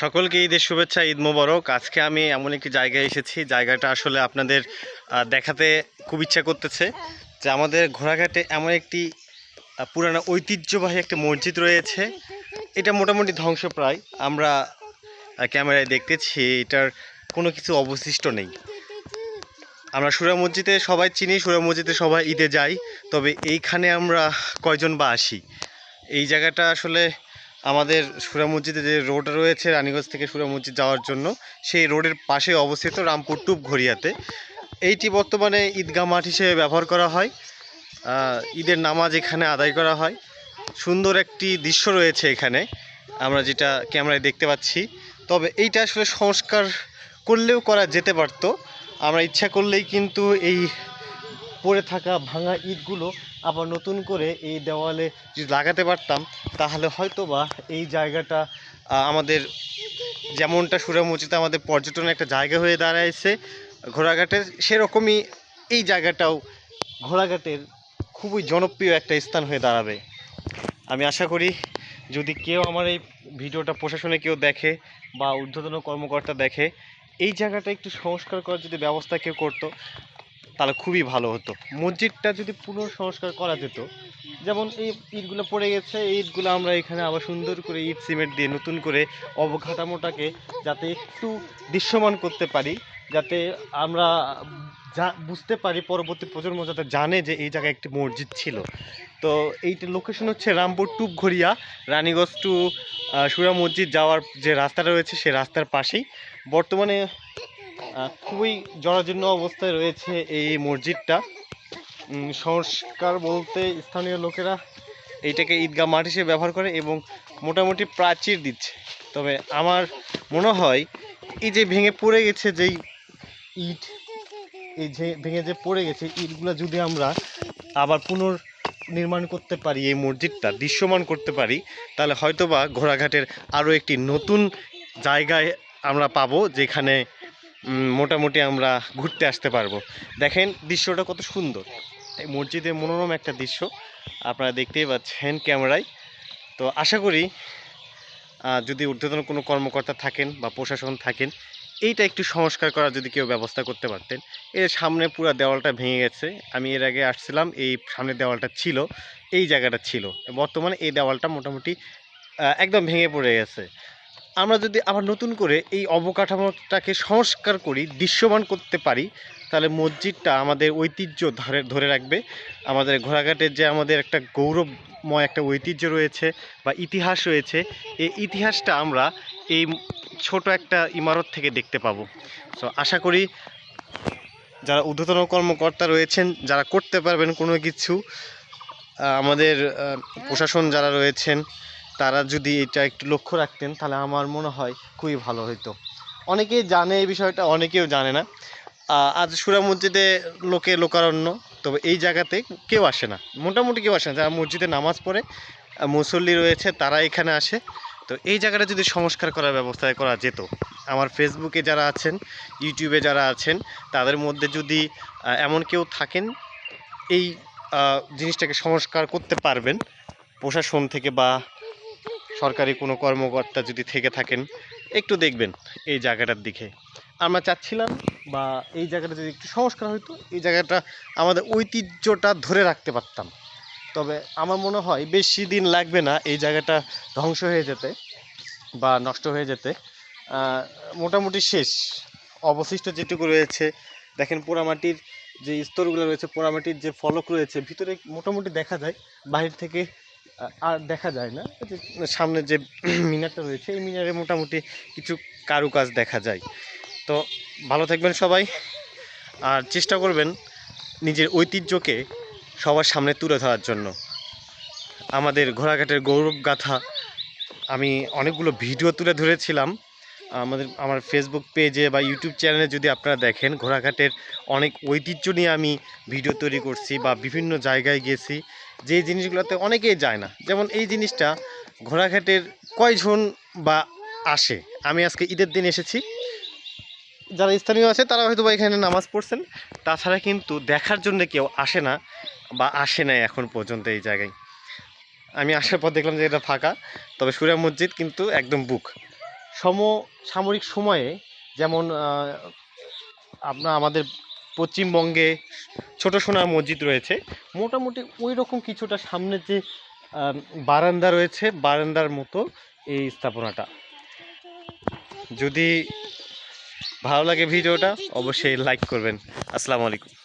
সকলকে ঈদের শুভেচ্ছা, ঈদ মোবারক। আজকে আমি এমন একটি জায়গায় এসেছি। জায়গাটা আসলে আপনাদের দেখাতে খুব ইচ্ছা করতেছে যে আমাদের ঘোড়াঘাটে এমন একটি পুরানো ঐতিহ্যবাহী একটা মসজিদ রয়েছে। এটা মোটামুটি ধ্বংসপ্রায়। আমরা ক্যামেরায় দেখতেছি, এটার কোনো কিছু অবশিষ্ট নেই। আমরা সুরা মসজিদে সবাই চিনি, সুরা মসজিদে সবাই ঈদে যাই। তবে এইখানে আমরা কয়জন বা আসি? এই জায়গাটা আসলে আমাদের সুরা মসজিদে যে রোড রয়েছে, রানীগঞ্জ থেকে সুরা মসজিদ যাওয়ার জন্য, সেই রোডের পাশে অবস্থিত রামপুর টুপ ঘড়িয়াতে। এইটি বর্তমানে ঈদগাহ মাঠ হিসেবে ব্যবহার করা হয়। ঈদের নামাজ এখানে আদায় করা হয়। সুন্দর একটি দৃশ্য রয়েছে এখানে, আমরা যেটা ক্যামেরায় দেখতে পাচ্ছি। তবে এইটা আসলে সংস্কার করলেও করা যেতে পারতো। আমরা ইচ্ছা করলেই কিন্তু এই পড়ে থাকা ভাঙা ইটগুলো আবার নতুন করে এই দেওয়ালে যদি লাগাতে পারতাম, তাহলে হয়তো বা এই জায়গাটা আমাদের যেমনটা সুরা মসজিদে আমাদের পর্যটনের একটা জায়গা হয়ে দাঁড়াইছে ঘোড়াঘাটের, সেরকমই এই জায়গাটাও ঘোড়াঘাটের খুবই জনপ্রিয় একটা স্থান হয়ে দাঁড়াবে। আমি আশা করি যদি কেউ আমার এই ভিডিওটা প্রশাসনে কেউ দেখে বা ঊর্ধ্বতন কর্মকর্তা দেখে, এই জায়গাটা একটু সংস্কার করার যদি ব্যবস্থা কেউ করতো তাহলে খুবই ভালো হতো। মসজিদটা যদি পুনঃসংস্কার করা যেত, যেমন এই ইটগুলো পড়ে গেছে, এই ইটগুলো আমরা এখানে আবার সুন্দর করে ইট সিমেন্ট দিয়ে নতুন করে অবকাঠামোটাকে যাতে একটু দৃশ্যমান করতে পারি, যাতে আমরা যা, বুঝতে পারি পরবর্তী প্রজন্ম যাতে জানে যে এই জায়গায় একটি মসজিদ ছিল। তো এইটা লোকেশন হচ্ছে রামপুর টুপঘড়িয়া, রানীগঞ্জ টু সুরা মসজিদ যাওয়ার যে রাস্তাটা রয়েছে, সে রাস্তার পাশেই। বর্তমানে খুবই জরাজীর্ণ অবস্থায় রয়েছে এই মসজিদটা। সংস্কার বলতে স্থানীয় লোকেরা এইটাকে ঈদগাহ মাঠ হিসেবে ব্যবহার করে এবং মোটামুটি প্রাচীর দিচ্ছে। তবে আমার মনে হয় এই যে ভেঙে পড়ে গেছে যেই ইট, এই যে ভেঙে যে পড়ে গেছে ইটগুলো যদি আমরা আবার পুনর নির্মাণ করতে পারি এই মসজিদটা, দৃশ্যমান করতে পারি, তাহলে হয়তোবা ঘোড়াঘাটের আরও একটি নতুন জায়গায় আমরা পাবো যেখানে মোটামুটি আমরা ঘুরতে আসতে পারব। দেখেন দৃশ্যটা কত সুন্দর। এই মসজিদের মনোরম একটা দৃশ্য। আপনারা দেখতেই পাচ্ছেন ক্যামেরায়। তো আশা করি যদি ঊর্ধ্বতন কোনো কর্মকর্তা থাকেন বা প্রশাসন থাকেন, এইটা একটু সংস্কার করার যদি কেউ ব্যবস্থা করতে পারতেন। এর সামনে পুরো দেওয়ালটা ভেঙে গেছে। আমি এর আগে আসছিলাম, এই সামনের দেওয়ালটা ছিল, এই জায়গাটা ছিল। বর্তমানে এই দেওয়ালটা মোটামুটি একদম ভেঙে পড়ে গেছে। আমরা যদি আবার নতুন করে এই অবকাঠামোটাকে সংস্কার করি, দৃশ্যমান করতে পারি, তাহলে মসজিদটা আমাদের ঐতিহ্য ধরে ধরে রাখবে। আমাদের ঘোড়াঘাটের যে আমাদের একটা গৌরবময় একটা ঐতিহ্য রয়েছে বা ইতিহাস রয়েছে, এই ইতিহাসটা আমরা এই ছোট একটা ইমারত থেকে দেখতে পাবো। সো আশা করি যারা ঊর্ধ্বতন কর্মকর্তা রয়েছেন, যারা করতে পারবেন কোনো কিছু আমাদের প্রশাসন যারা রয়েছেন তারা যদি এটা একটু লক্ষ্য রাখতেন, তাহলে আমার মনে হয় খুবই ভালো হতো অনেকেই জানে এই বিষয়টা, অনেকেও জানে না। আজ সুরা মসজিদে লোকে লোকারণ্য, তবে এই জায়গাতে কেউ আসে না। মোটামুটি কেউ আসে না। যারা মসজিদে নামাজ পড়ে মুসল্লি রয়েছে, তারা এখানে আসে। তো এই জায়গাটা যদি সংস্কার করার ব্যবস্থা করা যেত, আমার ফেসবুকে যারা আছেন, ইউটিউবে যারা আছেন, তাদের মধ্যে যদি এমন কেউ থাকেন, এই জিনিসটাকে সংস্কার করতে পারবেন, প্রশাসন থেকে বা সরকারি কোনো কর্মকর্তা যদি থেকে থাকেন, একটু দেখবেন এই জায়গাটার দিকে। আমরা চাচ্ছিলাম বা এই জায়গাটা যদি একটু সংস্কার হতো এই জায়গাটা আমাদের ঐতিহ্যটা ধরে রাখতে পারতাম। তবে আমার মনে হয় বেশি দিন লাগবে না এই জায়গাটা ধ্বংস হয়ে যেতে বা নষ্ট হয়ে যেতে। মোটামুটি শেষ। অবশিষ্ট যেটুকু রয়েছে, দেখেন পোড়ামাটির যে স্তরগুলো রয়েছে, পোড়ামাটির যে ফলক রয়েছে, ভিতরে মোটামুটি দেখা যায়, বাহির থেকে আর দেখা যায় না। সামনে যে মিনারটা রয়েছে, এই মিনারে মোটামুটি কিছু কারুকাজ দেখা যায়। তো ভালো থাকবেন সবাই, আর চেষ্টা করবেন নিজের ঐতিহ্যকে সবার সামনে তুলে ধরার জন্য। আমাদের ঘোড়াঘাটের গৌরব গাথা আমি অনেকগুলো ভিডিও তুলে ধরেছিলাম। আমাদের, আমার ফেসবুক পেজে বা ইউটিউব চ্যানেলে যদি আপনারা দেখেন, ঘোড়াঘাটের অনেক ঐতিহ্য নিয়ে আমি ভিডিও তৈরি করছি বা বিভিন্ন জায়গায় গেছি। যে জিনিসগুলোতে অনেকেই যায় না। যেমন এই জিনিসটা ঘোড়াঘাটের কয়জন বা আসে? আমি আজকে ঈদের দিন এসেছি। যারা স্থানীয় আছে, তারা হয়তো বা এখানে নামাজ পড়ছেন। তাছাড়া কিন্তু দেখার জন্য কেউ আসে না বা আসে না এখন পর্যন্ত এই জায়গায়। আমি আসার পর দেখলাম যে এটা ফাঁকা, তবে সুরা মসজিদ কিন্তু একদম বুক। সম সামরিক সময়ে যেমন আপনার আমাদের পশ্চিমবঙ্গে ছোট সোনার মসজিদ রয়েছে। মোটামুটি ওই রকম কিছুটা সামনে যে বারান্দা রয়েছে, বারান্দার মতো এই স্থাপনাটা। যদি ভালো লাগে ভিডিওটা, অবশ্যই লাইক করবেন। আসসালামু আলাইকুম।